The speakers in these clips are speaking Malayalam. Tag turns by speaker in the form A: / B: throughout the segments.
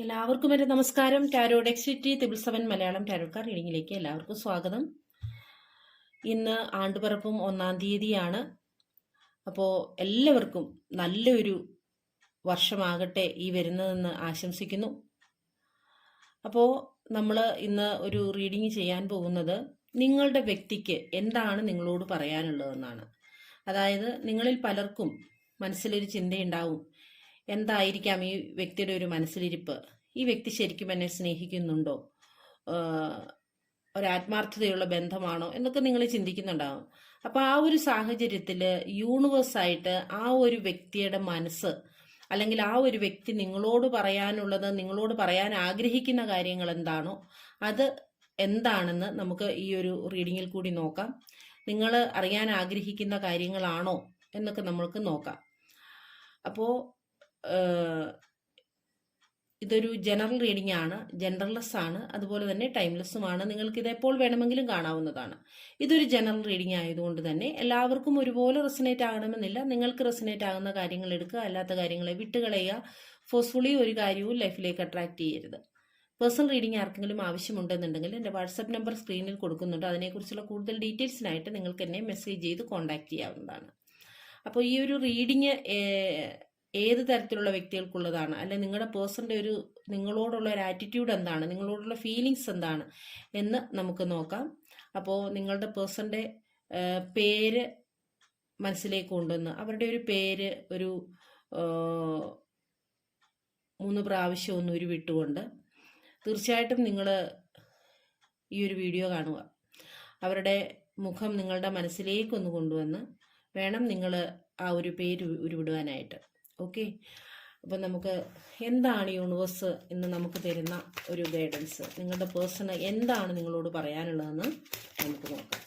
A: എല്ലാവർക്കും എന്റെ നമസ്കാരം. Tarot ഡെക്സിറ്റി triple seven Malayalam tarot card റീഡിങ്ങിലേക്ക് എല്ലാവർക്കും സ്വാഗതം. ഇന്ന് ആണ്ടുപിറപ്പും ഒന്നാം തീയതിയാണ്. അപ്പോൾ എല്ലാവർക്കും നല്ലൊരു വർഷമാകട്ടെ ഈ വരുന്നതെന്ന് ആശംസിക്കുന്നു. അപ്പോൾ നമ്മൾ ഇന്ന് ഒരു റീഡിങ് ചെയ്യാൻ പോകുന്നത് നിങ്ങളുടെ വ്യക്തിക്ക് എന്താണ് നിങ്ങളോട് പറയാനുള്ളതെന്നാണ്. അതായത് നിങ്ങളിൽ പലർക്കും മനസ്സിലൊരു ചിന്തയുണ്ടാവും. എന്തായിരിക്കാം ഈ വ്യക്തിയുടെ ഒരു മനസ്സിലിരിപ്പ്? ഈ വ്യക്തി ശരിക്കും എന്നെ സ്നേഹിക്കുന്നുണ്ടോ? ഒരാത്മാർത്ഥതയുള്ള ബന്ധമാണോ? എന്നൊക്കെ നിങ്ങൾ ചിന്തിക്കുന്നുണ്ടാവും. അപ്പോൾ ആ ഒരു സാഹചര്യത്തിൽ യൂണിവേഴ്സായിട്ട് ആ ഒരു വ്യക്തിയുടെ മനസ്സ് അല്ലെങ്കിൽ ആ ഒരു വ്യക്തി നിങ്ങളോട് പറയാനുള്ളത് നിങ്ങളോട് പറയാൻ ആഗ്രഹിക്കുന്ന കാര്യങ്ങൾ എന്താണോ അത് എന്താണെന്ന് നമുക്ക് ഈ ഒരു റീഡിങ്ങിൽ കൂടി നോക്കാം. നിങ്ങൾ അറിയാൻ ആഗ്രഹിക്കുന്ന കാര്യങ്ങളാണോ എന്നൊക്കെ നമ്മൾക്ക് നോക്കാം. അപ്പോൾ ഇതൊരു ജനറൽ റീഡിംഗ് ആണ് ജനറൽലെസ് ആണ് അതുപോലെ തന്നെ ടൈംലെസ്സുമാണ് നിങ്ങൾക്ക് ഇത് എപ്പോൾ വേണമെങ്കിലും കാണാവുന്നതാണ്. ഇതൊരു ജനറൽ റീഡിംഗ് ആയതുകൊണ്ട് തന്നെ എല്ലാവർക്കും ഒരുപോലെ റെസനേറ്റ് ആകണമെന്നില്ല. നിങ്ങൾക്ക് റെസനേറ്റ് ആകുന്ന കാര്യങ്ങൾ എടുക്കുക അല്ലാത്ത കാര്യങ്ങളെ വിട്ടുകളയുക ഫോഴ്സ്ഫുള്ളി ഒരു കാര്യവും ലൈഫിലേക്ക് അട്രാക്ട് ചെയ്യരുത്. പേഴ്സണൽ റീഡിംഗ് ആർക്കെങ്കിലും ആവശ്യമുണ്ടെന്നുണ്ടെങ്കിൽ എന്റെ വാട്സപ്പ് നമ്പർ സ്ക്രീനിൽ കൊടുക്കുന്നുണ്ട്. അതിനെക്കുറിച്ചുള്ള കൂടുതൽ ഡീറ്റെയിൽസിനായിട്ട് നിങ്ങൾക്ക് എന്നെ മെസ്സേജ് ചെയ്ത് കോൺടാക്ട് ചെയ്യാവുന്നതാണ്. അപ്പോൾ ഈ ഒരു റീഡിങ് ഏത് തരത്തിലുള്ള വ്യക്തികൾക്കുള്ളതാണ്? അല്ലെ നിങ്ങളുടെ പേഴ്സന്റെ ഒരു നിങ്ങളോടുള്ള ഒരു ആറ്റിറ്റ്യൂഡ് എന്താണ്? നിങ്ങളോടുള്ള ഫീലിങ്സ് എന്താണ്? എന്ന് നമുക്ക് നോക്കാം. അപ്പോൾ നിങ്ങളുടെ പേഴ്സന്റെ പേര് മനസ്സിലേക്ക് കൊണ്ടുവന്ന് അവരുടെ ഒരു പേര് ഒരു മൂന്ന് പ്രാവശ്യം ഒന്ന് ഉരുവിട്ടുകൊണ്ട് തീർച്ചയായിട്ടും നിങ്ങൾ ഈ ഒരു വീഡിയോ കാണുക. അവരുടെ മുഖം നിങ്ങളുടെ മനസ്സിലേക്കൊന്ന് കൊണ്ടുവന്ന് വേണം നിങ്ങൾ ആ ഒരു പേര് ഉരുവിടുവാനായിട്ട്. ഓക്കെ? അപ്പൊ നമുക്ക് എന്താണ് യൂണിവേഴ്സ് എന്ന് നമുക്ക് തരുന്ന ഒരു ഗൈഡൻസ്? നിങ്ങളുടെ പേഴ്സണൽ എന്താണ് നിങ്ങളോട് പറയാനുള്ളതെന്ന് നമുക്ക് നോക്കാം.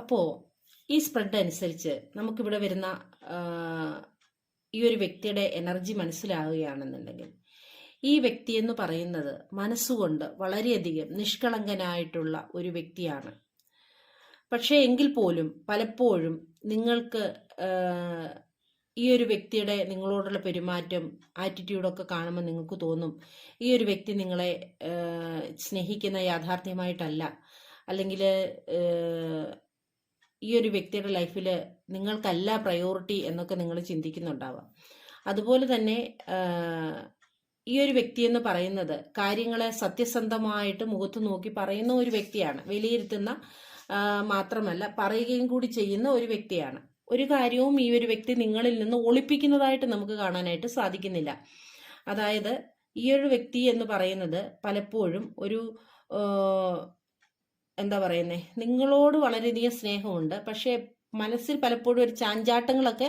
A: അപ്പോൾ ഈ സ്പ്രെഡ് അനുസരിച്ച് നമുക്കിവിടെ വരുന്ന ഈ ഒരു വ്യക്തിയുടെ എനർജി മനസ്സിലാവുകയാണെന്നുണ്ടെങ്കിൽ ഈ വ്യക്തി എന്ന് പറയുന്നത് മനസ്സുകൊണ്ട് വളരെയധികം നിഷ്കളങ്കനായിട്ടുള്ള ഒരു വ്യക്തിയാണ്. പക്ഷേ എങ്കിൽ പോലും പലപ്പോഴും നിങ്ങൾക്ക് ഈ ഒരു വ്യക്തിയുടെ നിങ്ങളോടുള്ള പെരുമാറ്റം ആറ്റിറ്റ്യൂഡൊക്കെ കാണുമ്പോൾ നിങ്ങൾക്ക് തോന്നും ഈ ഒരു വ്യക്തി നിങ്ങളെ സ്നേഹിക്കുന്ന യാഥാർത്ഥ്യമായിട്ടല്ല. അല്ലെങ്കിൽ ഈ ഒരു വ്യക്തിയുടെ ലൈഫിൽ നിങ്ങൾക്കല്ല പ്രയോറിറ്റി എന്നൊക്കെ നിങ്ങൾ ചിന്തിക്കുന്നുണ്ടാവാം. അതുപോലെ തന്നെ ഈ ഒരു വ്യക്തി എന്ന് പറയുന്നത് കാര്യങ്ങളെ സത്യസന്ധമായിട്ട് മുഖത്ത് നോക്കി പറയുന്ന ഒരു വ്യക്തിയാണ്. വിലയിരുത്തുന്ന മാത്രമല്ല പറയുകയും കൂടി ചെയ്യുന്ന ഒരു വ്യക്തിയാണ്. ഒരു കാര്യവും ഈ ഒരു വ്യക്തി നിങ്ങളിൽ നിന്ന് ഒളിപ്പിക്കുന്നതായിട്ട് നമുക്ക് കാണാനായിട്ട് സാധിക്കുന്നില്ല. അതായത് ഈ ഒരു വ്യക്തി എന്ന് പറയുന്നത് പലപ്പോഴും ഒരു എന്താ പറയുന്നേ? നിങ്ങളോട് വളരെയധികം സ്നേഹമുണ്ട്. പക്ഷേ മനസ്സിൽ പലപ്പോഴും ഒരു ചാഞ്ചാട്ടങ്ങളൊക്കെ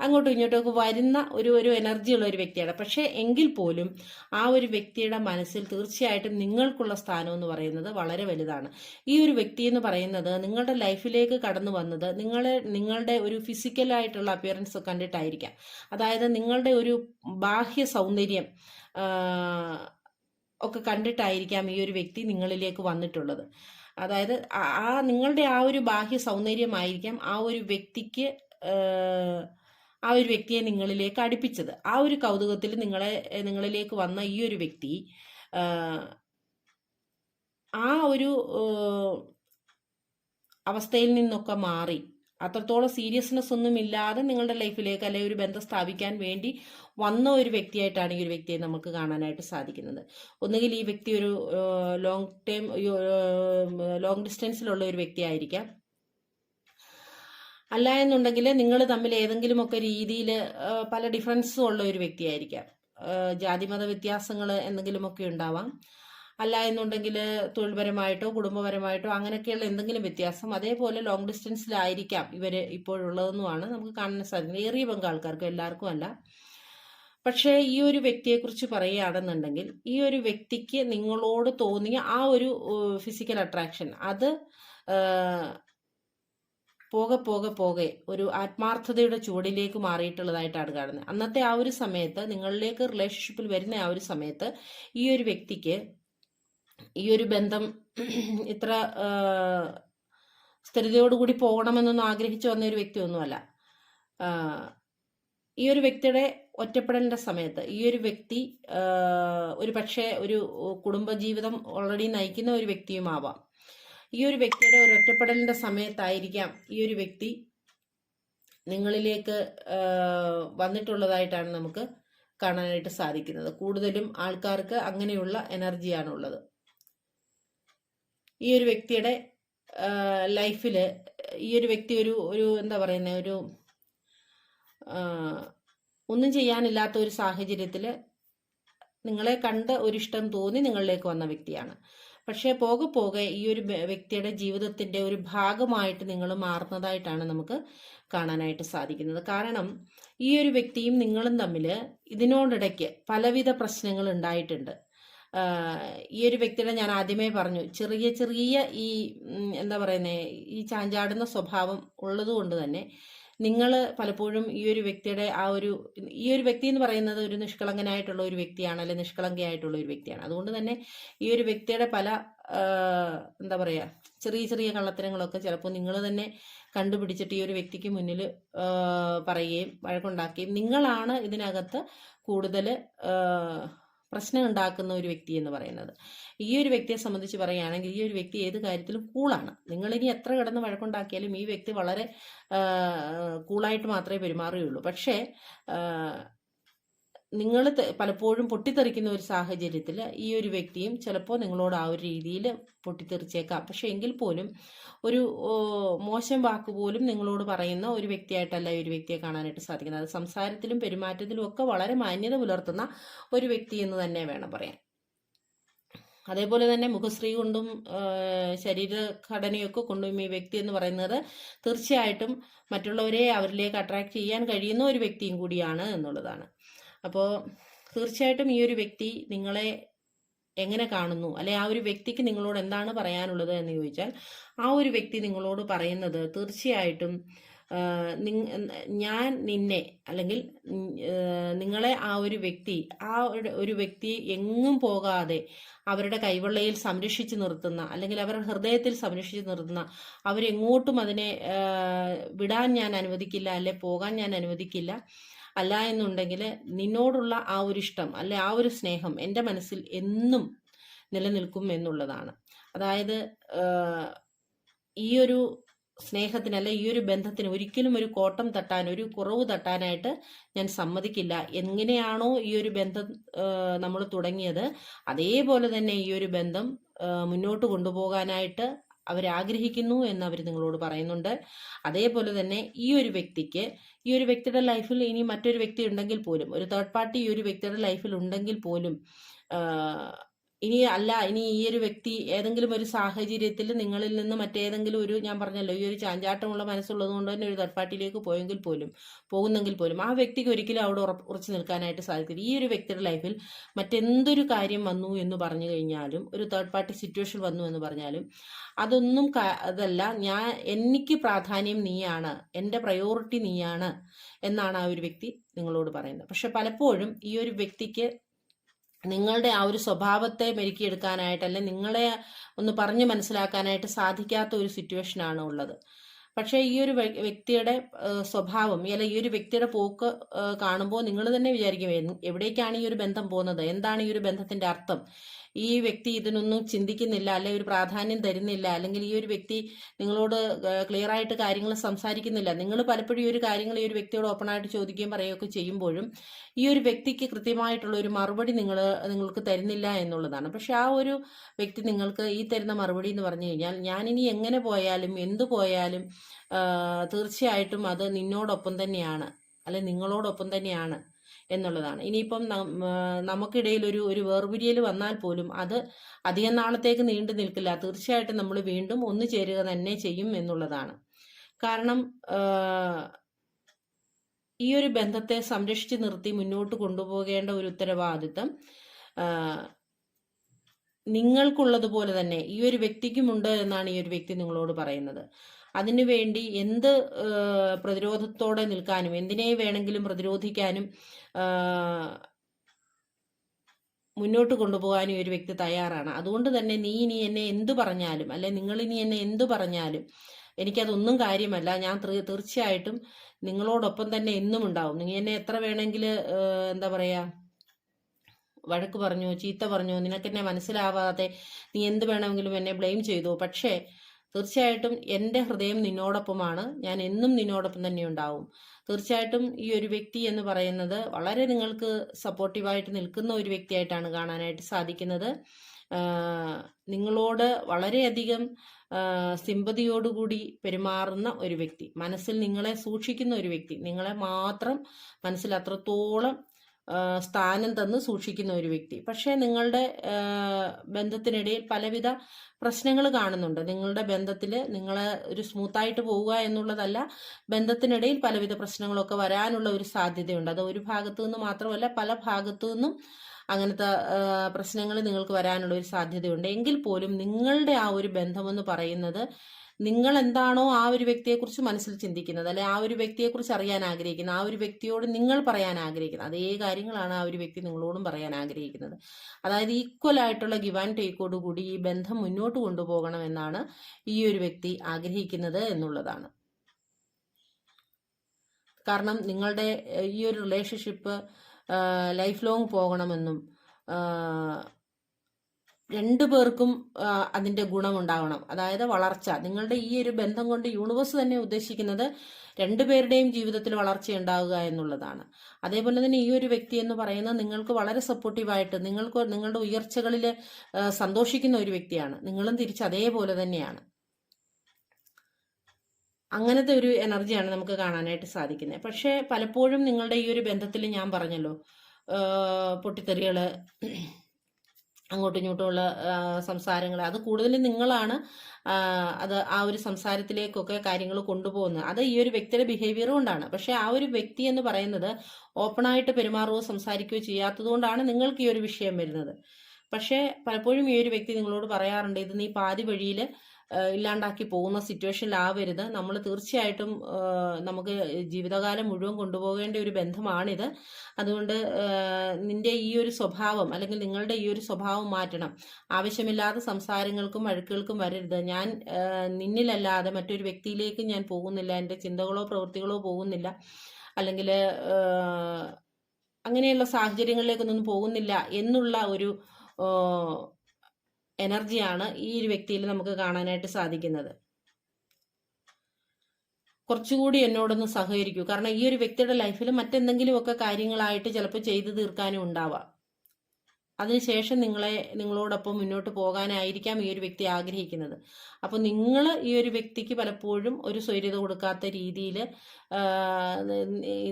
A: അങ്ങോട്ടും ഇങ്ങോട്ടും വരുന്ന ഒരു ഒരു എനർജിയുള്ള ഒരു വ്യക്തിയാണ്. പക്ഷേ എങ്കിൽ പോലും ആ ഒരു വ്യക്തിയുടെ മനസ്സിൽ തീർച്ചയായിട്ടും നിങ്ങൾക്കുള്ള സ്ഥാനം എന്ന് പറയുന്നത് വളരെ വലുതാണ്. ഈ ഒരു വ്യക്തി എന്ന് പറയുന്നത് നിങ്ങളുടെ ലൈഫിലേക്ക് കടന്നു വന്നത് നിങ്ങളെ നിങ്ങളുടെ ഒരു ഫിസിക്കലായിട്ടുള്ള അപ്പിയറൻസ് കണ്ടിട്ടായിരിക്കാം. അതായത് നിങ്ങളുടെ ഒരു ബാഹ്യ സൗന്ദര്യം ഒക്കെ കണ്ടിട്ടായിരിക്കാം ഈ ഒരു വ്യക്തി നിങ്ങളിലേക്ക് വന്നിട്ടുള്ളത്. അതായത് ആ നിങ്ങളുടെ ആ ഒരു ബാഹ്യ സൗന്ദര്യമായിരിക്കാം ആ ഒരു വ്യക്തിക്ക് ആ ഒരു വ്യക്തിയെ നിങ്ങളിലേക്ക് അടുപ്പിച്ചത്. ആ ഒരു കൗതുകത്തിൽ നിങ്ങളെ നിങ്ങളിലേക്ക് വന്ന ഈ ഒരു വ്യക്തി ആ ഒരു അവസ്ഥയിൽ നിന്നൊക്കെ മാറി അത്രത്തോളം സീരിയസ്നെസ് ഒന്നും ഇല്ലാതെ നിങ്ങളുടെ ലൈഫിലേക്ക് അല്ലെങ്കിൽ ഒരു ബന്ധം സ്ഥാപിക്കാൻ വേണ്ടി വന്ന ഒരു വ്യക്തിയായിട്ടാണ് ഈ ഒരു വ്യക്തിയെ നമുക്ക് കാണാനായിട്ട് സാധിക്കുന്നത്. ഒന്നുകിൽ ഈ വ്യക്തി ഒരു ലോങ് ടൈം ലോങ് ഡിസ്റ്റൻസിലുള്ള ഒരു വ്യക്തിയായിരിക്കാം. അല്ല എന്നുണ്ടെങ്കിൽ നിങ്ങൾ തമ്മിൽ ഏതെങ്കിലുമൊക്കെ രീതിയിൽ പല ഡിഫറൻസും ഉള്ള ഒരു വ്യക്തിയായിരിക്കാം. ജാതിമത വ്യത്യാസങ്ങൾ എന്തെങ്കിലുമൊക്കെ ഉണ്ടാവാം. അല്ല എന്നുണ്ടെങ്കിൽ തൊഴിൽപരമായിട്ടോ കുടുംബപരമായിട്ടോ അങ്ങനെയൊക്കെയുള്ള എന്തെങ്കിലും വ്യത്യാസം അതേപോലെ ലോങ് ഡിസ്റ്റൻസിലായിരിക്കാം ഇവർ ഇപ്പോഴുള്ളതെന്നുമാണ് നമുക്ക് കാണാൻ സാധിക്കുന്നത്. ഏറിയ പങ്ക് ആൾക്കാർക്കും എല്ലാവർക്കും അല്ല. പക്ഷേ ഈ ഒരു വ്യക്തിയെക്കുറിച്ച് പറയുകയാണെന്നുണ്ടെങ്കിൽ ഈ ഒരു വ്യക്തിക്ക് നിങ്ങളോട് തോന്നിയ ആ ഒരു ഫിസിക്കൽ അട്രാക്ഷൻ അത് പോകെ പോകെ പോകെ ഒരു ആത്മാർത്ഥതയുടെ ചുവടിലേക്ക് മാറിയിട്ടുള്ളതായിട്ടാണ് കാണുന്നത്. അന്നത്തെ ആ ഒരു സമയത്ത് നിങ്ങളിലേക്ക് റിലേഷൻഷിപ്പിൽ വരുന്ന ആ ഒരു സമയത്ത് ഈ ഒരു വ്യക്തിക്ക് ഈ ഒരു ബന്ധം ഇത്ര സ്ഥിരതയോടുകൂടി പോകണമെന്നൊന്നും ആഗ്രഹിച്ചു വന്ന ഒരു വ്യക്തിയൊന്നുമല്ല. ഈ ഒരു വ്യക്തിയുടെ ഒറ്റപ്പെടലിന്റെ സമയത്ത് ഈ ഒരു വ്യക്തി ഒരു പക്ഷേ ഒരു കുടുംബജീവിതം ഓൾറെഡി നയിക്കുന്ന ഒരു വ്യക്തിയുമാവാം. ഈ ഒരു വ്യക്തിയുടെ ഒരു ഒറ്റപ്പെടലിന്റെ സമയത്തായിരിക്കാം ഈ ഒരു വ്യക്തി നിങ്ങളിലേക്ക് വന്നിട്ടുള്ളതായിട്ടാണ് നമുക്ക് കാണാനായിട്ട് സാധിക്കുന്നത്. കൂടുതലും ആൾക്കാർക്ക് അങ്ങനെയുള്ള എനർജിയാണ് ഉള്ളത് ഈ ഒരു വ്യക്തിയുടെ ലൈഫിൽ ഈ ഒരു വ്യക്തി ഒരു ഒരു എന്താ പറയുന്നത് ഒരു ഒന്നും ചെയ്യാനില്ലാത്ത ഒരു സാഹചര്യത്തിൽ നിങ്ങളെ കണ്ട് ഇഷ്ടം തോന്നി നിങ്ങളിലേക്ക് വന്ന വ്യക്തിയാണ്. പക്ഷേ പോകെ പോകെ ഈ ഒരു വ്യക്തിയുടെ ജീവിതത്തിന്റെ ഒരു ഭാഗമായിട്ട് നിങ്ങൾ മാറുന്നതായിട്ടാണ് നമുക്ക് കാണാനായിട്ട് സാധിക്കുന്നത്. കാരണം ഈ ഒരു വ്യക്തിയും നിങ്ങളും തമ്മിൽ ഇതിനോടിടയ്ക്ക് പലവിധ പ്രശ്നങ്ങൾ ഉണ്ടായിട്ടുണ്ട്. ഈ ഒരു വ്യക്തിയുടെ ഞാൻ ആദ്യമേ പറഞ്ഞു ചെറിയ ചെറിയ ഈ എന്താ പറയുന്നേ ഈ ചാഞ്ചാടുന്ന സ്വഭാവം ഉള്ളത് കൊണ്ട് തന്നെ നിങ്ങൾ പലപ്പോഴും ഈ ഒരു വ്യക്തിയുടെ ആ ഒരു ഈ ഒരു വ്യക്തി എന്ന് പറയുന്നത് ഒരു നിഷ്കളങ്കനായിട്ടുള്ള ഒരു വ്യക്തിയാണ് അല്ലെ നിഷ്കളങ്കയായിട്ടുള്ള ഒരു വ്യക്തിയാണ്. അതുകൊണ്ട് തന്നെ ഈ ഒരു വ്യക്തിയുടെ പല എന്താ പറയുക ചെറിയ ചെറിയ കള്ളത്തരങ്ങളൊക്കെ ചിലപ്പോൾ നിങ്ങൾ തന്നെ കണ്ടുപിടിച്ചിട്ട് ഈ ഒരു വ്യക്തിക്ക് മുന്നിൽ പറയുകയും വഴക്കുണ്ടാക്കുകയും നിങ്ങളാണ് ഇതിനകത്ത് കൂടുതൽ പ്രശ്നം ഉണ്ടാക്കുന്ന ഒരു വ്യക്തി എന്ന് പറയുന്നത്. ഈ ഒരു വ്യക്തിയെ സംബന്ധിച്ച് പറയുകയാണെങ്കിൽ ഈ ഒരു വ്യക്തി ഏത് കാര്യത്തിലും കൂളാണ് നിങ്ങൾ ഇനി എത്ര കിടന്ന് വഴക്കുണ്ടാക്കിയാലും ഈ വ്യക്തി വളരെ കൂളായിട്ട് മാത്രമേ പെരുമാറുകയുള്ളൂ. പക്ഷേ നിങ്ങൾ പലപ്പോഴും പൊട്ടിത്തെറിക്കുന്ന ഒരു സാഹചര്യത്തിൽ ഈ ഒരു വ്യക്തിയും ചിലപ്പോൾ നിങ്ങളോട് ആ ഒരു രീതിയിൽ പൊട്ടിത്തെറിച്ചേക്കാം. പക്ഷെ എങ്കിൽ പോലും ഒരു മോശം വാക്ക് പോലും നിങ്ങളോട് പറയുന്ന ഒരു വ്യക്തിയായിട്ടല്ല ഈ ഒരു വ്യക്തിയെ കാണാനായിട്ട് സാധിക്കുന്നത്. അത് സംസാരത്തിലും പെരുമാറ്റത്തിലും ഒക്കെ വളരെ മാന്യത പുലർത്തുന്ന ഒരു വ്യക്തി എന്ന് തന്നെ വേണം പറയാൻ. അതേപോലെ തന്നെ മുഖശ്രീ കൊണ്ടും ശരീരഘടനയൊക്കെ കൊണ്ടും ഈ വ്യക്തി എന്ന് പറയുന്നത് തീർച്ചയായിട്ടും മറ്റുള്ളവരെ അവരിലേക്ക് അട്രാക്ട് ചെയ്യാൻ കഴിയുന്ന ഒരു വ്യക്തിയും കൂടിയാണ് എന്നുള്ളതാണ്. അപ്പോൾ തീർച്ചയായിട്ടും ഈ ഒരു വ്യക്തി നിങ്ങളെ എങ്ങനെ കാണുന്നു? അല്ലെ ആ ഒരു വ്യക്തിക്ക് നിങ്ങളോട് എന്താണ് പറയാനുള്ളത് എന്ന് ചോദിച്ചാൽ ആ ഒരു വ്യക്തി നിങ്ങളോട് പറയുന്നത് തീർച്ചയായിട്ടും ഞാൻ നിന്നെ അല്ലെങ്കിൽ നിങ്ങളെ ആ ഒരു വ്യക്തി ആ ഒരു വ്യക്തി എങ്ങും പോകാതെ അവരുടെ കൈവെള്ളയിൽ സംരക്ഷിച്ചു നിർത്തുന്ന അല്ലെങ്കിൽ അവരുടെ ഹൃദയത്തിൽ സംരക്ഷിച്ചു നിർത്തുന്ന അവരെങ്ങോട്ടും അതിനെ വിടാൻ ഞാൻ അനുവദിക്കില്ല അല്ലെ പോകാൻ ഞാൻ അനുവദിക്കില്ല അല്ല എന്നുണ്ടെങ്കിൽ നിന്നോടുള്ള ആ ഒരു ഇഷ്ടം അല്ലെ ആ ഒരു സ്നേഹം എന്റെ മനസ്സിൽ എന്നും നിലനിൽക്കും എന്നുള്ളതാണ്. അതായത് ഈ ഒരു സ്നേഹത്തിന് അല്ലെ ഈ ഒരു ബന്ധത്തിന് ഒരിക്കലും ഒരു കോട്ടം തട്ടാൻ ഒരു കുറവ് തട്ടാനായിട്ട് ഞാൻ സമ്മതിക്കില്ല. എങ്ങനെയാണോ ഈ ഒരു ബന്ധം നമ്മൾ തുടങ്ങിയത് അതേപോലെ തന്നെ ഈ ഒരു ബന്ധം മുന്നോട്ട് കൊണ്ടുപോകാനായിട്ട് അവരാഗ്രഹിക്കുന്നു എന്ന് അവർ നിങ്ങളോട് പറയുന്നുണ്ട്. അതേപോലെ തന്നെ ഈ ഒരു വ്യക്തിക്ക് ഈ ഒരു വ്യക്തിയുടെ ലൈഫിൽ ഇനി മറ്റൊരു വ്യക്തി ഉണ്ടെങ്കിൽ പോലും ഒരു തേർഡ് പാർട്ടി ഈ ഒരു വ്യക്തിയുടെ ലൈഫിൽ ഉണ്ടെങ്കിൽ പോലും ഇനി അല്ല ഇനി ഈ ഒരു വ്യക്തി ഏതെങ്കിലും ഒരു സാഹചര്യത്തിൽ നിങ്ങളിൽ നിന്ന് മറ്റേതെങ്കിലും ഒരു ഞാൻ പറഞ്ഞല്ലോ ഈ ഒരു ചാഞ്ചാട്ടമുള്ള മനസ്സുള്ളത് കൊണ്ട് തന്നെ ഒരു തർപ്പാട്ടിലേക്ക് പോയെങ്കിൽ പോലും പോകുന്നെങ്കിൽ പോലും ആ വ്യക്തിക്ക് ഒരിക്കലും അവിടെ ഉറച്ചു നിൽക്കാനായിട്ട് സാധിക്കില്ല ഈ ഒരു വ്യക്തിയുടെ ലൈഫിൽ മറ്റെന്തൊരു കാര്യം വന്നു എന്ന് പറഞ്ഞു കഴിഞ്ഞാലും ഒരു തേർഡ് പാർട്ടി സിറ്റുവേഷൻ വന്നു എന്ന് പറഞ്ഞാലും അതൊന്നും അതല്ല ഞാൻ എനിക്ക് പ്രാധാന്യം നീയാണ് എന്റെ പ്രയോറിറ്റി നീയാണ് എന്നാണ് ആ ഒരു വ്യക്തി നിങ്ങളോട് പറയുന്നത്. പക്ഷെ പലപ്പോഴും ഈ ഒരു വ്യക്തിക്ക് നിങ്ങളുടെ ആ ഒരു സ്വഭാവത്തെ മെരുക്കിയെടുക്കാനായിട്ട് അല്ലെ നിങ്ങളെ ഒന്ന് പറഞ്ഞു മനസ്സിലാക്കാനായിട്ട് സാധിക്കാത്ത ഒരു സിറ്റുവേഷൻ ആണ് ഉള്ളത്. പക്ഷേ ഈ ഒരു വ്യക്തിയുടെ സ്വഭാവം അല്ല ഈ ഒരു വ്യക്തിയുടെ പോക്ക് കാണുമ്പോൾ നിങ്ങൾ തന്നെ വിചാരിക്കും "എൻ- എവിടേക്കാണ് ഈ ഒരു ബന്ധം പോകുന്നത്? എന്താണ് ഈ ഒരു ബന്ധത്തിന്റെ അർത്ഥം? ഈ വ്യക്തി ഇതിനൊന്നും ചിന്തിക്കുന്നില്ല അല്ലെ ഒരു പ്രാധാന്യം തരുന്നില്ല അല്ലെങ്കിൽ ഈ ഒരു വ്യക്തി നിങ്ങളോട് ക്ലിയർ ആയിട്ട് കാര്യങ്ങൾ സംസാരിക്കുന്നില്ല. നിങ്ങൾ പലപ്പോഴും ഈ ഒരു കാര്യങ്ങൾ ഈ ഒരു വ്യക്തിയോട് ഓപ്പൺ ആയിട്ട് ചോദിക്കുകയും പറയുകയൊക്കെ ചെയ്യുമ്പോഴും ഈ ഒരു വ്യക്തിക്ക് കൃത്യമായിട്ടുള്ള ഒരു മറുപടി നിങ്ങൾ നിങ്ങൾക്ക് തരുന്നില്ല എന്നുള്ളതാണ്. പക്ഷെ ആ ഒരു വ്യക്തി നിങ്ങൾക്ക് ഈ തരുന്ന മറുപടി എന്ന് പറഞ്ഞു കഴിഞ്ഞാൽ ഞാനിനി എങ്ങനെ പോയാലും എന്തു പോയാലും തീർച്ചയായിട്ടും അത് നിന്നോടൊപ്പം തന്നെയാണ് അല്ലെ നിങ്ങളോടൊപ്പം തന്നെയാണ് എന്നുള്ളതാണ്. ഇനിയിപ്പം നമുക്കിടയിൽ ഒരു ഒരു വേർപിരിയൽ വന്നാൽ പോലും അത് അധികം നാളത്തേക്ക് നീണ്ടു നിൽക്കില്ല. തീർച്ചയായിട്ടും നമ്മൾ വീണ്ടും ഒന്നു ചേരുക തന്നെ ചെയ്യും എന്നുള്ളതാണ്. കാരണം ഈ ഒരു ബന്ധത്തെ സംരക്ഷിച്ചു നിർത്തി മുന്നോട്ട് കൊണ്ടുപോകേണ്ട ഒരു ഉത്തരവാദിത്തം നിങ്ങൾക്കുള്ളതുപോലെ തന്നെ ഈ ഒരു വ്യക്തിക്കുമുണ്ട് എന്നാണ് ഈ ഒരു വ്യക്തി നിങ്ങളോട് പറയുന്നത്. അതിനുവേണ്ടി എന്ത് പ്രതിരോധത്തോടെ നിൽക്കാനും എന്തിനെ വേണമെങ്കിലും പ്രതിരോധിക്കാനും മുന്നോട്ട് കൊണ്ടുപോകാനും ഒരു വ്യക്തി തയ്യാറാണ്. അതുകൊണ്ട് തന്നെ നീ ഇനി എന്നെ എന്തു പറഞ്ഞാലും അല്ലെ നിങ്ങൾ ഇനി എന്നെ എന്തു പറഞ്ഞാലും എനിക്കതൊന്നും കാര്യമല്ല. ഞാൻ തീർച്ചയായിട്ടും നിങ്ങളോടൊപ്പം തന്നെ എന്നും ഉണ്ടാവും. നീ എന്നെ എത്ര വേണമെങ്കിൽ എന്താ പറയാ വഴക്ക് പറഞ്ഞു ചീത്ത പറഞ്ഞു നിനക്കെന്നെ മനസ്സിലാവാതെ നീ എന്ത് വേണമെങ്കിലും എന്നെ ബ്ലെയിം ചെയ്തു. പക്ഷേ തീർച്ചയായിട്ടും എന്റെ ഹൃദയം നിന്നോടൊപ്പമാണ്. ഞാൻ എന്നും നിന്നോടൊപ്പം തന്നെ ഉണ്ടാവും. തീർച്ചയായിട്ടും ഈ ഒരു വ്യക്തി എന്ന് പറയുന്നത് വളരെ നിങ്ങൾക്ക് സപ്പോർട്ടീവായിട്ട് നിൽക്കുന്ന ഒരു വ്യക്തിയായിട്ടാണ് കാണാനായിട്ട് സാധിക്കുന്നത്. നിങ്ങളോട് വളരെയധികം സിമ്പതിയോടുകൂടി പെരുമാറുന്ന ഒരു വ്യക്തി. മനസ്സിൽ നിങ്ങളെ സൂക്ഷിക്കുന്ന ഒരു വ്യക്തി. നിങ്ങളെ മാത്രം മനസ്സിൽ അത്രത്തോളം സ്ഥാനം തന്ന് സൂക്ഷിക്കുന്ന ഒരു വ്യക്തി. പക്ഷേ നിങ്ങളുടെ ബന്ധത്തിനിടയിൽ പലവിധ പ്രശ്നങ്ങൾ കാണുന്നുണ്ട്. നിങ്ങളുടെ ബന്ധത്തിൽ നിങ്ങളെ ഒരു സ്മൂത്തായിട്ട് പോവുക എന്നുള്ളതല്ല ബന്ധത്തിനിടയിൽ പലവിധ പ്രശ്നങ്ങളൊക്കെ വരാനുള്ള ഒരു സാധ്യതയുണ്ട്. അത് ഒരു ഭാഗത്തു നിന്ന് മാത്രമല്ല പല ഭാഗത്തു നിന്നും അങ്ങനത്തെ പ്രശ്നങ്ങൾ നിങ്ങൾക്ക് വരാനുള്ള ഒരു സാധ്യതയുണ്ട്. എങ്കിൽ പോലും നിങ്ങളുടെ ആ ഒരു ബന്ധമെന്ന് പറയുന്നത് നിങ്ങൾ എന്താണോ ആ ഒരു വ്യക്തിയെക്കുറിച്ച് മനസ്സിൽ ചിന്തിക്കുന്നത് അല്ലെ ആ ഒരു വ്യക്തിയെക്കുറിച്ച് അറിയാൻ ആഗ്രഹിക്കുന്നത് ആ ഒരു വ്യക്തിയോട് നിങ്ങൾ പറയാൻ ആഗ്രഹിക്കുന്നത് അതേ കാര്യങ്ങളാണ് ആ ഒരു വ്യക്തി നിങ്ങളോടും പറയാൻ ആഗ്രഹിക്കുന്നത്. അതായത് ഈക്വൽ ആയിട്ടുള്ള ഗിവ് ആൻഡ് ടേക്കോട് കൂടി ഈ ബന്ധം മുന്നോട്ട് കൊണ്ടുപോകണം എന്നാണ് ഈ ഒരു വ്യക്തി ആഗ്രഹിക്കുന്നത് എന്നുള്ളതാണ്. കാരണം നിങ്ങളുടെ ഈ ഒരു റിലേഷൻഷിപ്പ് ലൈഫ് ലോങ് പോകണമെന്നും രണ്ടു പേർക്കും അതിന്റെ ഗുണമുണ്ടാവണം. അതായത് വളർച്ച. നിങ്ങളുടെ ഈ ഒരു ബന്ധം കൊണ്ട് യൂണിവേഴ്സ് തന്നെ ഉദ്ദേശിക്കുന്നത് രണ്ടുപേരുടെയും ജീവിതത്തിൽ വളർച്ച ഉണ്ടാവുക എന്നുള്ളതാണ്. അതേപോലെ തന്നെ ഈ ഒരു വ്യക്തി എന്ന് പറയുന്നത് നിങ്ങൾക്ക് വളരെ സപ്പോർട്ടീവായിട്ട് നിങ്ങൾക്ക് നിങ്ങളുടെ ഉയർച്ചകളിൽ സന്തോഷിക്കുന്ന ഒരു വ്യക്തിയാണ്. നിങ്ങളും തിരിച്ച് അതേപോലെ തന്നെയാണ്. അങ്ങനത്തെ ഒരു എനർജിയാണ് നമുക്ക് കാണാനായിട്ട് സാധിക്കുന്നത്. പക്ഷേ പലപ്പോഴും നിങ്ങളുടെ ഈ ഒരു ബന്ധത്തിൽ ഞാൻ പറഞ്ഞല്ലോ പൊട്ടിത്തെറികൾ അങ്ങോട്ടും ഇങ്ങോട്ടുമുള്ള സംസാരങ്ങൾ അത് കൂടുതലും നിങ്ങളാണ് അത് ആ ഒരു സംസാരത്തിലേക്കൊക്കെ കാര്യങ്ങൾ കൊണ്ടുപോകുന്നത്. അത് ഈ ഒരു വ്യക്തിയുടെ ബിഹേവിയർ കൊണ്ടാണ്. പക്ഷെ ആ ഒരു വ്യക്തി എന്ന് പറയുന്നത് ഓപ്പണായിട്ട് പെരുമാറുകയോ സംസാരിക്കുകയോ ചെയ്യാത്തത് കൊണ്ടാണ് നിങ്ങൾക്ക് ഈ ഒരു വിഷയം വരുന്നത്. പക്ഷേ പലപ്പോഴും ഈ ഒരു വ്യക്തി നിങ്ങളോട് പറയാറുണ്ട് ഇത് നീ പാതി വഴിയിൽ ഇല്ലാണ്ടാക്കി പോകുന്ന സിറ്റുവേഷനിലാവരുത് നമ്മൾ തീർച്ചയായിട്ടും നമുക്ക് ജീവിതകാലം മുഴുവൻ കൊണ്ടുപോകേണ്ട ഒരു ബന്ധമാണിത്. അതുകൊണ്ട് നിന്റെ ഈ ഒരു സ്വഭാവം അല്ലെങ്കിൽ നിങ്ങളുടെ ഈ ഒരു സ്വഭാവം മാറ്റണം. ആവശ്യമില്ലാത്ത സംസാരങ്ങൾക്കും വഴക്കുകൾക്കും വരരുത്. ഞാൻ നിന്നിലല്ലാതെ മറ്റൊരു വ്യക്തിയിലേക്ക് ഞാൻ പോകുന്നില്ല. എന്റെ ചിന്തകളോ പ്രവൃത്തികളോ പോകുന്നില്ല. അല്ലെങ്കിൽ അങ്ങനെയുള്ള സാഹചര്യങ്ങളിലേക്കൊന്നും പോകുന്നില്ല എന്നുള്ള ഒരു എനർജിയാണ് ഈ ഒരു വ്യക്തിയിൽ നമുക്ക് കാണാനായിട്ട് സാധിക്കുന്നത്. കുറച്ചുകൂടി എന്നോടൊന്ന് സഹകരിക്കൂ. കാരണം ഈ ഒരു വ്യക്തിയുടെ ലൈഫിൽ മറ്റെന്തെങ്കിലുമൊക്കെ കാര്യങ്ങളായിട്ട് ചിലപ്പോൾ ചെയ്തു തീർക്കാനും ഉണ്ടാവാം. അതിനുശേഷം നിങ്ങളെ നിങ്ങളോടൊപ്പം മുന്നോട്ട് പോകാനായിരിക്കാം ഈ ഒരു വ്യക്തി ആഗ്രഹിക്കുന്നത്. അപ്പോൾ നിങ്ങൾ ഈ ഒരു വ്യക്തിക്ക് പലപ്പോഴും ഒരു സ്വൈര്യത കൊടുക്കാത്ത രീതിയിൽ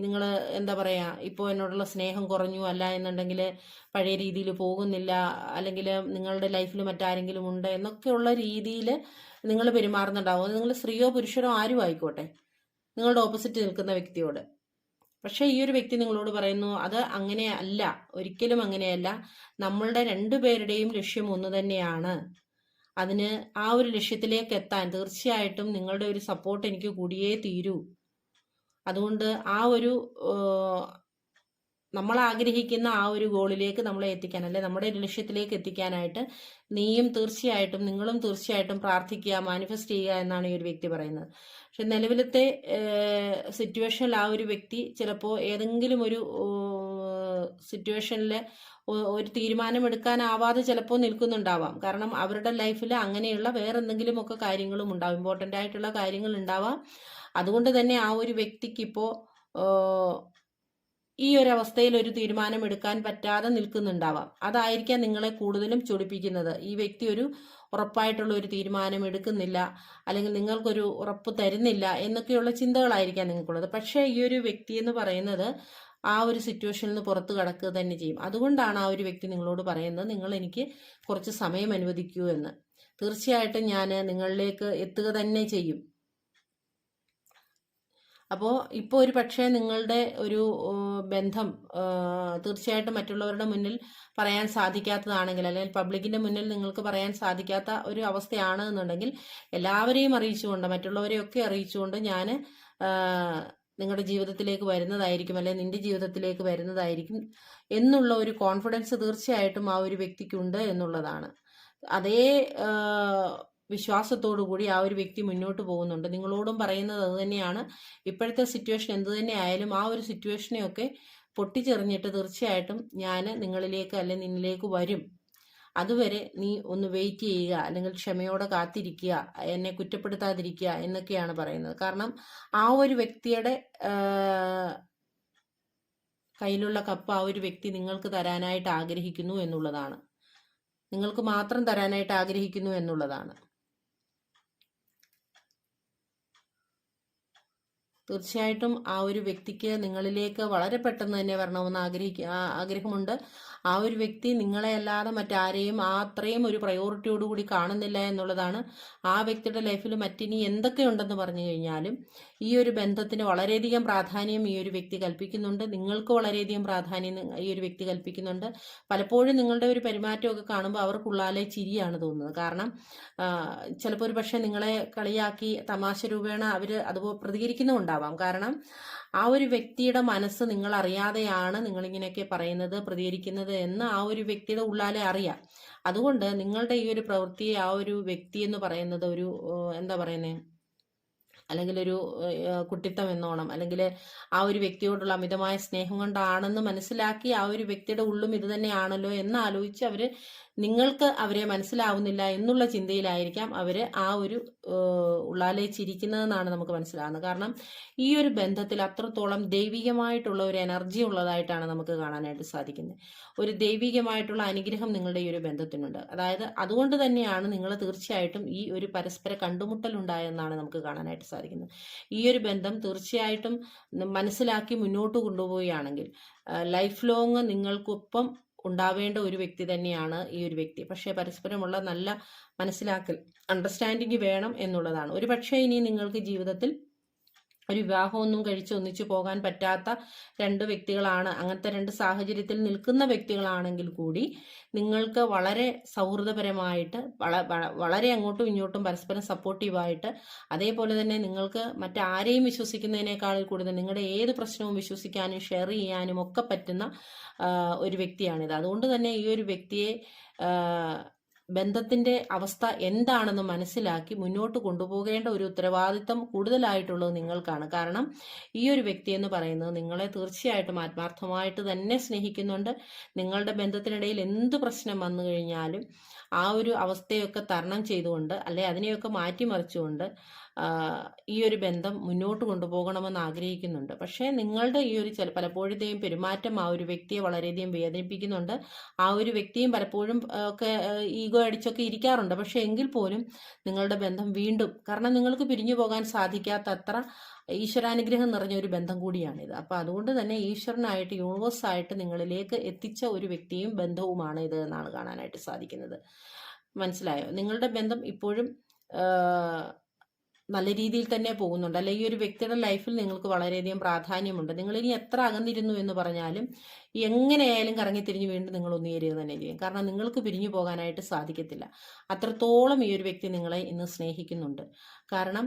A: നിങ്ങൾ എന്താ പറയുക ഇപ്പോൾ എന്നോടുള്ള സ്നേഹം കുറഞ്ഞു അല്ല എന്നുണ്ടെങ്കിൽ പഴയ രീതിയിൽ പോകുന്നില്ല അല്ലെങ്കിൽ നിങ്ങളുടെ ലൈഫിൽ മറ്റാരെങ്കിലും ഉണ്ട് എന്നൊക്കെയുള്ള രീതിയിൽ നിങ്ങൾ പെരുമാറുന്നുണ്ടാവും. നിങ്ങൾ സ്ത്രീയോ പുരുഷനോ ആരും ആയിക്കോട്ടെ. നിങ്ങളുടെ ഓപ്പോസിറ്റ് നിൽക്കുന്ന വ്യക്തിയോട്. പക്ഷേ ഈ ഒരു വ്യക്തി നിങ്ങളോട് പറയുന്നു അത് അങ്ങനെ അല്ല. ഒരിക്കലും അങ്ങനെയല്ല. നമ്മളുടെ രണ്ടുപേരുടെയും ലക്ഷ്യം ഒന്ന് തന്നെയാണ്. അതിന് ആ ഒരു ലക്ഷ്യത്തിലേക്ക് എത്താൻ തീർച്ചയായിട്ടും നിങ്ങളുടെ ഒരു സപ്പോർട്ട് എനിക്ക് കൂടിയേ തീരൂ. അതുകൊണ്ട് ആ ഒരു നമ്മൾ ആഗ്രഹിക്കുന്ന ആ ഒരു ഗോളിലേക്ക് നമ്മളെ എത്തിക്കാൻ അല്ലെ നമ്മുടെ ഒരു ലക്ഷ്യത്തിലേക്ക് എത്തിക്കാനായിട്ട് നീയും തീർച്ചയായിട്ടും നിങ്ങളും തീർച്ചയായിട്ടും പ്രാർത്ഥിക്കുക മാനിഫെസ്റ്റ് ചെയ്യുക എന്നാണ് ഈ ഒരു വ്യക്തി പറയുന്നത്. പക്ഷെ നിലവിലത്തെ സിറ്റുവേഷനിൽ ആ ഒരു വ്യക്തി ചിലപ്പോൾ ഏതെങ്കിലും ഒരു സിറ്റുവേഷനിൽ ഒരു തീരുമാനമെടുക്കാനാവാതെ ചിലപ്പോൾ നിൽക്കുന്നുണ്ടാവാം. കാരണം അവരുടെ ലൈഫിൽ അങ്ങനെയുള്ള വേറെ എന്തെങ്കിലുമൊക്കെ കാര്യങ്ങളും ഉണ്ടാവും. ഇമ്പോർട്ടന്റ് ആയിട്ടുള്ള കാര്യങ്ങൾ ഉണ്ടാവാം. അതുകൊണ്ട് തന്നെ ആ ഒരു വ്യക്തിക്ക് ഇപ്പോൾ ഈ ഒരു അവസ്ഥയിൽ ഒരു തീരുമാനം എടുക്കാൻ പറ്റാതെ നിൽക്കുന്നുണ്ടാവാം. അതായിരിക്കാം നിങ്ങളെ കൂടുതലും ചൊടിപ്പിക്കുന്നത്. ഈ വ്യക്തി ഒരു ഉറപ്പായിട്ടുള്ള ഒരു തീരുമാനം എടുക്കുന്നില്ല അല്ലെങ്കിൽ നിങ്ങൾക്കൊരു ഉറപ്പ് തരുന്നില്ല എന്നൊക്കെയുള്ള ചിന്തകളായിരിക്കാം നിങ്ങൾക്കുള്ളത്. പക്ഷേ ഈ ഒരു വ്യക്തി എന്ന് പറയുന്നത് ആ ഒരു സിറ്റുവേഷനിൽ നിന്ന് പുറത്ത് കടക്കുക തന്നെ ചെയ്യും. അതുകൊണ്ടാണ് ആ ഒരു വ്യക്തി നിങ്ങളോട് പറയുന്നത് നിങ്ങൾ എനിക്ക് കുറച്ച് സമയം അനുവദിക്കൂ എന്ന്. തീർച്ചയായിട്ടും ഞാൻ നിങ്ങളിലേക്ക് എത്തുക തന്നെ ചെയ്യും. അപ്പോൾ ഇപ്പോൾ ഒരു പക്ഷേ നിങ്ങളുടെ ഒരു ബന്ധം തീർച്ചയായിട്ടും മറ്റുള്ളവരുടെ മുന്നിൽ പറയാൻ സാധിക്കാത്തതാണെങ്കിൽ അല്ലെങ്കിൽ പബ്ലിക്കിന്റെ മുന്നിൽ നിങ്ങൾക്ക് പറയാൻ സാധിക്കാത്ത ഒരു അവസ്ഥയാണ് എന്നുണ്ടെങ്കിൽ എല്ലാവരെയും അറിയിച്ചുകൊണ്ട് മറ്റുള്ളവരെയൊക്കെ അറിയിച്ചുകൊണ്ട് ഞാൻ നിങ്ങളുടെ ജീവിതത്തിലേക്ക് വരുന്നതായിരിക്കും അല്ലെങ്കിൽ നിന്റെ ജീവിതത്തിലേക്ക് വരുന്നതായിരിക്കും എന്നുള്ള ഒരു കോൺഫിഡൻസ് തീർച്ചയായിട്ടും ആ ഒരു വ്യക്തിക്കുണ്ട് എന്നുള്ളതാണ്. അതേ വിശ്വാസത്തോടു കൂടി ആ ഒരു വ്യക്തി മുന്നോട്ട് പോകുന്നുണ്ട്. നിങ്ങളോടും പറയുന്നത് അത് തന്നെയാണ്. ഇപ്പോഴത്തെ സിറ്റുവേഷൻ എന്ത് തന്നെ ആയാലും ആ ഒരു സിറ്റുവേഷനെയൊക്കെ പൊട്ടിച്ചെറിഞ്ഞിട്ട് തീർച്ചയായിട്ടും ഞാൻ നിങ്ങളിലേക്ക് അല്ലെ നിന്നിലേക്ക് വരും. അതുവരെ നീ ഒന്ന് വെയിറ്റ് ചെയ്യുക അല്ലെങ്കിൽ ക്ഷമയോടെ കാത്തിരിക്കുക എന്നെ കുറ്റപ്പെടുത്താതിരിക്കുക എന്നൊക്കെയാണ് പറയുന്നത്. കാരണം ആ ഒരു വ്യക്തിയുടെ കയ്യിലുള്ള കപ്പ് ആ ഒരു വ്യക്തി നിങ്ങൾക്ക് തരാനായിട്ട് ആഗ്രഹിക്കുന്നു എന്നുള്ളതാണ്. നിങ്ങൾക്ക് മാത്രം തരാനായിട്ട് ആഗ്രഹിക്കുന്നു എന്നുള്ളതാണ്. തീർച്ചയായിട്ടും ആ ഒരു വ്യക്തിക്ക് നിങ്ങളിലേക്ക് വളരെ പെട്ടെന്ന് തന്നെ വരണമെന്ന് ആഗ്രഹിക്കുക ആഗ്രഹമുണ്ട്. ആ ഒരു വ്യക്തി നിങ്ങളെ അല്ലാതെ മറ്റാരെയും ആ അത്രയും ഒരു പ്രയോറിറ്റിയോടുകൂടി കാണുന്നില്ല എന്നുള്ളതാണ് ആ വ്യക്തിയുടെ ലൈഫിൽ മറ്റിനി എന്തൊക്കെ ഉണ്ടെന്ന് പറഞ്ഞു കഴിഞ്ഞാലും ഈ ഒരു ബന്ധത്തിന് വളരെയധികം പ്രാധാന്യം ഈ ഒരു വ്യക്തി കൽപ്പിക്കുന്നുണ്ട്. നിങ്ങൾക്ക് വളരെയധികം പ്രാധാന്യം ഈ ഒരു വ്യക്തി കൽപ്പിക്കുന്നുണ്ട്. പലപ്പോഴും നിങ്ങളുടെ ഒരു പെരുമാറ്റമൊക്കെ കാണുമ്പോൾ അവർക്കുള്ളാലെ ചിരിയാണ് തോന്നുന്നത്. കാരണം ചിലപ്പോൾ ഒരു പക്ഷേ നിങ്ങളെ കളിയാക്കി തമാശ രൂപേണ അവർ അതുപോലെ പ്രതികരിക്കുന്നുണ്ടാവാം കാരണം ആ ഒരു വ്യക്തിയുടെ മനസ്സ് നിങ്ങൾ അറിയാതെയാണ് നിങ്ങളിങ്ങനെയൊക്കെ പറയുന്നത് പ്രതികരിക്കുന്നത് എന്ന് ആ ഒരു വ്യക്തിയുടെ ഉള്ളാലെ അറിയാം. അതുകൊണ്ട് നിങ്ങളുടെ ഈ ഒരു പ്രവൃത്തിയെ ആ ഒരു വ്യക്തി എന്ന് പറയുന്നത് ഒരു എന്താ പറയുന്നത് അല്ലെങ്കിൽ ഒരു കുട്ടിത്തം എന്നോണം. അല്ലെങ്കിൽ ആ ഒരു വ്യക്തിയോടുള്ള അമിതമായ സ്നേഹം കൊണ്ടാണെന്ന് മനസ്സിലാക്കി ആ ഒരു വ്യക്തിയുടെ ഉള്ളും ഇത് തന്നെയാണല്ലോ എന്ന് ആലോചിച്ച് അവർ നിങ്ങൾക്ക് അവരെ മനസ്സിലാവുന്നില്ല എന്നുള്ള ചിന്തയിലായിരിക്കാം അവർ ആ ഒരു ഉള്ളാലെ ചിരിക്കുന്നതെന്നാണ് നമുക്ക് മനസ്സിലാകുന്നത് കാരണം ഈ ഒരു ബന്ധത്തിൽ അത്രത്തോളം ദൈവികമായിട്ടുള്ള ഒരു എനർജി ഉള്ളതായിട്ടാണ് നമുക്ക് കാണാനായിട്ട് സാധിക്കുന്നത്. ഒരു ദൈവികമായിട്ടുള്ള അനുഗ്രഹം നിങ്ങളുടെ ഈ ഒരു ബന്ധത്തിനുണ്ട്. അതായത് അതുകൊണ്ട് തന്നെയാണ് നിങ്ങൾ തീർച്ചയായിട്ടും ഈ ഒരു പരസ്പര കണ്ടുമുട്ടൽ ഉണ്ടായെന്നാണ് നമുക്ക് കാണാനായിട്ട് സാധിക്കുന്നത്. ഈ ഒരു ബന്ധം തീർച്ചയായിട്ടും മനസ്സിലാക്കി മുന്നോട്ട് കൊണ്ടുപോവുകയാണെങ്കിൽ ലൈഫ് ലോങ് നിങ്ങൾക്കൊപ്പം ഉണ്ടാവേണ്ട ഒരു വ്യക്തി തന്നെയാണ് ഈ ഒരു വ്യക്തി. പക്ഷേ പരസ്പരമുള്ള നല്ല മനസ്സിലാക്കൽ അണ്ടർസ്റ്റാൻഡിങ് വേണം എന്നുള്ളതാണ്. ഒരു പക്ഷേ ഇനി നിങ്ങൾക്ക് ജീവിതത്തിൽ ഒരു വിവാഹമൊന്നും കഴിച്ച് ഒന്നിച്ചു പോകാൻ പറ്റാത്ത രണ്ട് വ്യക്തികളാണ് അങ്ങനത്തെ രണ്ട് സാഹചര്യത്തിൽ നിൽക്കുന്ന വ്യക്തികളാണെങ്കിൽ കൂടി നിങ്ങൾക്ക് വളരെ സൗഹൃദപരമായിട്ട് വളരെ അങ്ങോട്ടും ഇങ്ങോട്ടും പരസ്പരം സപ്പോർട്ടീവായിട്ട് അതേപോലെ തന്നെ നിങ്ങൾക്ക് മറ്റാരെയും വിശ്വസിക്കുന്നതിനേക്കാൾ കൂടുതൽ നിങ്ങളുടെ ഏത് പ്രശ്നവും വിശ്വസിക്കാനും ഷെയർ ചെയ്യാനും ഒക്കെ പറ്റുന്ന ഒരു വ്യക്തിയാണിത്. അതുകൊണ്ട് തന്നെ ഈ ഒരു വ്യക്തിയെ ബന്ധത്തിന്റെ അവസ്ഥ എന്താണെന്ന് മനസ്സിലാക്കി മുന്നോട്ട് കൊണ്ടുപോകേണ്ട ഒരു ഉത്തരവാദിത്തം കൂടുതലായിട്ടുള്ളത് നിങ്ങൾക്കാണ്. കാരണം ഈ ഒരു വ്യക്തി എന്ന് പറയുന്നത് നിങ്ങളെ തീർച്ചയായിട്ടും ആത്മാർത്ഥമായിട്ട് തന്നെ സ്നേഹിക്കുന്നുണ്ട്. നിങ്ങളുടെ ബന്ധത്തിനിടയിൽ എന്ത് പ്രശ്നം വന്നു കഴിഞ്ഞാലും ആ ഒരു അവസ്ഥയൊക്കെ തരണം ചെയ്തുകൊണ്ട് അല്ലെ അതിനെയൊക്കെ മാറ്റിമറിച്ചുകൊണ്ട് ഈ ഒരു ബന്ധം മുന്നോട്ട് കൊണ്ടുപോകണമെന്ന് ആഗ്രഹിക്കുന്നുണ്ട്. പക്ഷേ നിങ്ങളുടെ ഈ ഒരു ചില പലപ്പോഴത്തെയും പെരുമാറ്റം ആ ഒരു വ്യക്തിയെ വളരെയധികം വേദനിപ്പിക്കുന്നുണ്ട്. ആ ഒരു വ്യക്തിയും പലപ്പോഴും ഒക്കെ ഈഗോ അടിച്ചൊക്കെ ഇരിക്കാറുണ്ട്. പക്ഷേ എങ്കിൽ പോലും നിങ്ങളുടെ ബന്ധം വീണ്ടും കാരണം നിങ്ങൾക്ക് പിരിഞ്ഞു പോകാൻ സാധിക്കാത്തത്ര ഈശ്വരാനുഗ്രഹം നിറഞ്ഞ ഒരു ബന്ധം കൂടിയാണിത്. അപ്പോൾ അതുകൊണ്ട് തന്നെ ഈശ്വരനായിട്ട് യൂണിവേഴ്സായിട്ട് നിങ്ങളിലേക്ക് എത്തിച്ച ഒരു വ്യക്തിയും ബന്ധവുമാണ് ഇത് എന്നാണ് കാണാനായിട്ട് സാധിക്കുന്നത്. മനസ്സിലായോ? നിങ്ങളുടെ ബന്ധം ഇപ്പോഴും നല്ല രീതിയിൽ തന്നെ പോകുന്നുണ്ട്. അല്ലെങ്കിൽ ഒരു വ്യക്തിയുടെ ലൈഫിൽ നിങ്ങൾക്ക് വളരെയധികം പ്രാധാന്യമുണ്ട്. നിങ്ങൾ ഇനി എത്ര അകന്നിരുന്നു എന്ന് പറഞ്ഞാലും എങ്ങനെയായാലും കറങ്ങിത്തിരിഞ്ഞ് വീണ്ടും നിങ്ങൾ ഒന്നുചേരുക തന്നെ ചെയ്യും കാരണം നിങ്ങൾക്ക് പിരിഞ്ഞു പോകാനായിട്ട് സാധിക്കത്തില്ല. അത്രത്തോളം ഈ ഒരു വ്യക്തി നിങ്ങളെ ഇന്ന് സ്നേഹിക്കുന്നുണ്ട്. കാരണം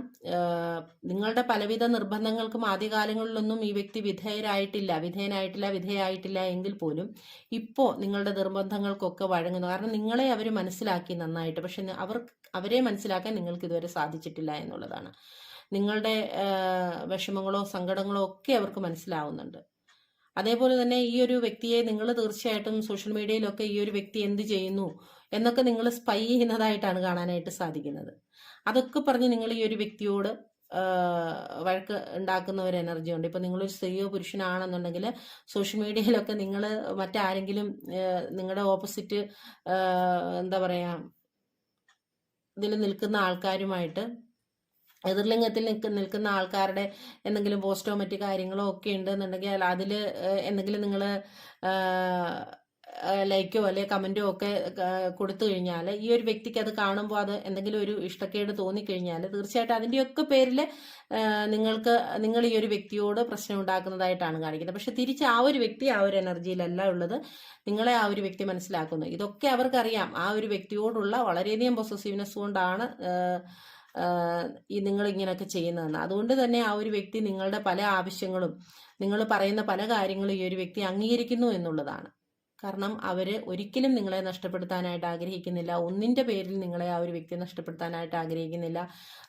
A: നിങ്ങളുടെ പലവിധ നിർബന്ധങ്ങൾക്കും ആദ്യകാലങ്ങളിലൊന്നും ഈ വ്യക്തി വിധേയരായിട്ടില്ല വിധേയനായിട്ടില്ല വിധേയായിട്ടില്ല എങ്കിൽ പോലും ഇപ്പോൾ നിങ്ങളുടെ നിർബന്ധങ്ങൾക്കൊക്കെ വഴങ്ങുന്നു. കാരണം നിങ്ങളെ അവർ മനസ്സിലാക്കി നന്നായിട്ട്. പക്ഷെ അവർ അവരെ മനസ്സിലാക്കാൻ നിങ്ങൾക്ക് ഇതുവരെ സാധിച്ചിട്ടില്ല എന്നുള്ളതാണ്. നിങ്ങളുടെ വിഷമങ്ങളോ സങ്കടങ്ങളോ ഒക്കെ അവർക്ക് മനസ്സിലാവുന്നുണ്ട്. അതേപോലെ തന്നെ ഈ ഒരു വ്യക്തിയെ നിങ്ങൾ തീർച്ചയായിട്ടും സോഷ്യൽ മീഡിയയിലൊക്കെ ഈ ഒരു വ്യക്തി എന്ത് ചെയ്യുന്നു? എന്നൊക്കെ നിങ്ങൾ സ്പൈ ചെയ്യുന്നതായിട്ടാണ് കാണാനായിട്ട് സാധിക്കുന്നത്. അതൊക്കെ പറഞ്ഞ് നിങ്ങൾ ഈ ഒരു വ്യക്തിയോട് വഴക്ക് ഉണ്ടാക്കുന്ന ഒരു എനർജി ഉണ്ട്. ഇപ്പം നിങ്ങളൊരു സ്ത്രീയോ പുരുഷനാണെന്നുണ്ടെങ്കിൽ സോഷ്യൽ മീഡിയയിലൊക്കെ നിങ്ങൾ മറ്റാരെങ്കിലും നിങ്ങളുടെ ഓപ്പോസിറ്റ് എന്താ പറയുക ഇതിൽ നിൽക്കുന്ന ആൾക്കാരുമായിട്ട് എതിർലിംഗത്തിൽ നിൽക്ക നിൽക്കുന്ന ആൾക്കാരുടെ എന്തെങ്കിലും പോസ്റ്റോ മറ്റു കാര്യങ്ങളോ ഒക്കെ ഉണ്ടെന്നുണ്ടെങ്കിൽ അതിൽ എന്തെങ്കിലും നിങ്ങൾ ലൈക്കോ അല്ലെ കമന്റോ ഒക്കെ കൊടുത്തു കഴിഞ്ഞാൽ ഈ ഒരു വ്യക്തിക്ക് അത് കാണുമ്പോൾ അത് എന്തെങ്കിലും ഒരു ഇഷ്ടക്കേട് തോന്നിക്കഴിഞ്ഞാൽ തീർച്ചയായിട്ടും അതിന്റെയൊക്കെ പേരിൽ നിങ്ങൾക്ക് നിങ്ങൾ ഈ ഒരു വ്യക്തിയോട് പ്രശ്നം ഉണ്ടാക്കുന്നതായിട്ടാണ് കാണിക്കുന്നത്. പക്ഷെ തിരിച്ച് ആ ഒരു വ്യക്തി ആ ഒരു എനർജിയിലല്ല ഉള്ളത്. നിങ്ങളെ ആ ഒരു വ്യക്തി മനസ്സിലാക്കുന്നു. ഇതൊക്കെ അവർക്കറിയാം. ആ ഒരു വ്യക്തിയോടുള്ള വളരെയധികം പൊസസീവ്നെസ് കൊണ്ടാണ് ഈ നിങ്ങൾ ഇങ്ങനെയൊക്കെ ചെയ്യുന്നതെന്ന്. അതുകൊണ്ട് തന്നെ ആ ഒരു വ്യക്തി നിങ്ങളുടെ പല ആവശ്യങ്ങളും നിങ്ങൾ പറയുന്ന പല കാര്യങ്ങളും ഈ ഒരു വ്യക്തി അംഗീകരിക്കുന്നു എന്നുള്ളതാണ്. കാരണം അവർ ഒരിക്കലും നിങ്ങളെ നഷ്ടപ്പെടുത്താനായിട്ട് ആഗ്രഹിക്കുന്നില്ല. ഒന്നിന്റെ പേരിൽ നിങ്ങളെ ആ ഒരു വ്യക്തി നഷ്ടപ്പെടുത്താനായിട്ട് ആഗ്രഹിക്കുന്നില്ല.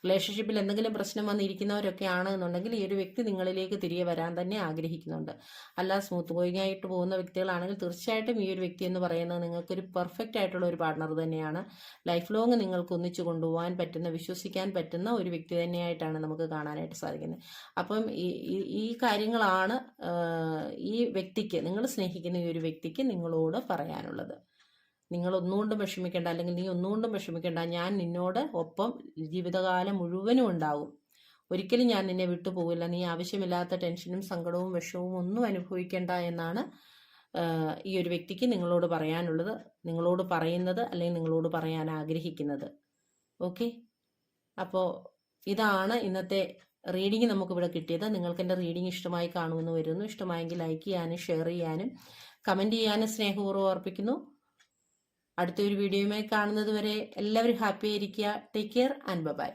A: റിലേഷൻഷിപ്പിൽ എന്തെങ്കിലും പ്രശ്നം വന്നിരിക്കുന്നവരൊക്കെ ആണ് എന്നുണ്ടെങ്കിൽ ഈ ഒരു വ്യക്തി നിങ്ങളിലേക്ക് തിരികെ വരാൻ തന്നെ ആഗ്രഹിക്കുന്നുണ്ട്. അല്ല സ്മൂത്ത് ഗോയിങ് ആയിട്ട് പോകുന്ന വ്യക്തികളാണെങ്കിൽ തീർച്ചയായിട്ടും ഈ ഒരു വ്യക്തി എന്ന് പറയുന്നത് നിങ്ങൾക്കൊരു പെർഫെക്റ്റ് ആയിട്ടുള്ള ഒരു പാർട്ണർ തന്നെയാണ്. ലൈഫ് ലോങ് നിങ്ങൾക്ക് ഒന്നിച്ചു കൊണ്ടുപോകാൻ പറ്റുന്ന വിശ്വസിക്കാൻ പറ്റുന്ന ഒരു വ്യക്തി തന്നെയായിട്ടാണ് നമുക്ക് കാണാനായിട്ട് സാധിക്കുന്നത്. അപ്പം ഈ കാര്യങ്ങളാണ് ഈ വ്യക്തിക്ക് നിങ്ങൾ സ്നേഹിക്കുന്ന ഈ ഒരു വ്യക്തിക്ക് നിങ്ങളോട് പറയാനുള്ളത്. നിങ്ങൾ ഒന്നുകൊണ്ടും വിഷമിക്കേണ്ട അല്ലെങ്കിൽ നീ ഒന്നുകൊണ്ടും വിഷമിക്കേണ്ട. ഞാൻ നിന്നോട് ഒപ്പം ജീവിതകാലം മുഴുവനും ഉണ്ടാവും. ഒരിക്കലും ഞാൻ നിന്നെ വിട്ടുപോകില്ല നീ ആവശ്യമില്ലാത്ത ടെൻഷനും സങ്കടവും വിഷമവും ഒന്നും അനുഭവിക്കേണ്ട എന്നാണ് ഈ ഒരു വ്യക്തിക്ക് നിങ്ങളോട് പറയാനുള്ളത്. നിങ്ങളോട് പറയുന്നത് അല്ലെങ്കിൽ നിങ്ങളോട് പറയാൻ ആഗ്രഹിക്കുന്നത്. ഓക്കെ? അപ്പോൾ ഇതാണ് ഇന്നത്തെ റീഡിങ് നമുക്കിവിടെ കിട്ടിയത്. നിങ്ങൾക്ക് എന്റെ റീഡിങ് ഇഷ്ടമായി കാണുമെന്ന് വരുന്നു. ഇഷ്ടമായെങ്കിൽ ലൈക്ക് ചെയ്യാനും ഷെയർ ചെയ്യാനും കമന്റ് ചെയ്യാനും സ്നേഹപൂർവം ഓർപ്പിക്കുന്നു. അടുത്തൊരു വീഡിയോയുമായി കാണുന്നത് വരെ എല്ലാവരും ഹാപ്പി ആയിരിക്കുക. Take care and by